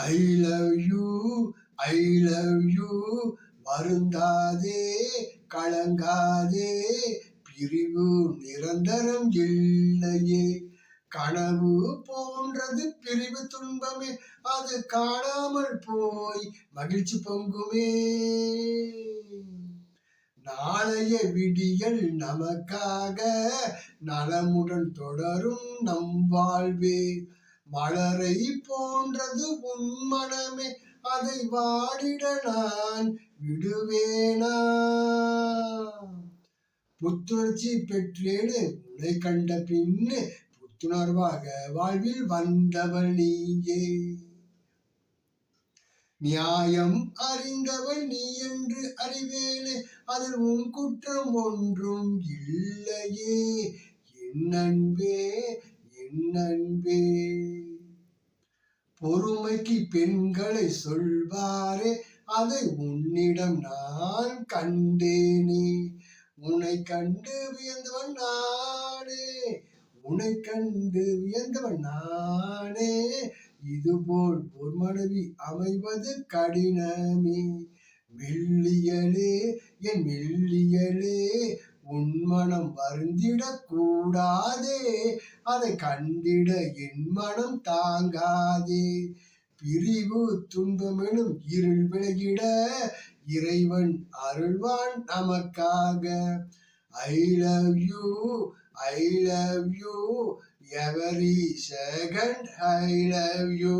I love you I love you வருந்தாதே கலங்காதே. பிரிவு நிரந்தரம் இல்லையே. கனவு போன்றது பிரிவு துன்பமே. அது காணாமல் போய் மகிழ்ச்சி பொங்குமே. நாளைய விடியல் நமக்காக நலமுடன் தொடரும் நம் வாழ்வே. மலரை போன்றது உன் மனமே அதை வாடிட நான் விடுவேனா? புத்துணர்ச்சி பெற்றேனு உனை கண்ட பின்னு புத்துணர்வாக வாழ்வில் வந்தவள் நீயே. நியாயம் அறிந்தவள் நீ என்று அறிவேனே அதில் உன் குற்றம் ஒன்றும் இல்லையே. என் அன்பே என் அன்பே. பொறுமைக்கு பெண்களை சொல்வாரே அதை உன்னிடம் நான் கண்டேனே. உன்னை கண்டு வியந்தவன் நானே உன்னை கண்டு வியந்தவன் நானே. இதுபோல் ஒரு மனைவி அமைவது கடினமே. மெல்லியலே என் மெல்லியலே உன்மனம் வருந்திடக் கூடாதே அதை கண்டிட என் மனம் தாங்காதே. பிரிவு துன்பமெனும் இருள் விலகிட இறைவன் அருள்வான் நமக்காக. I love you I love you every second I love you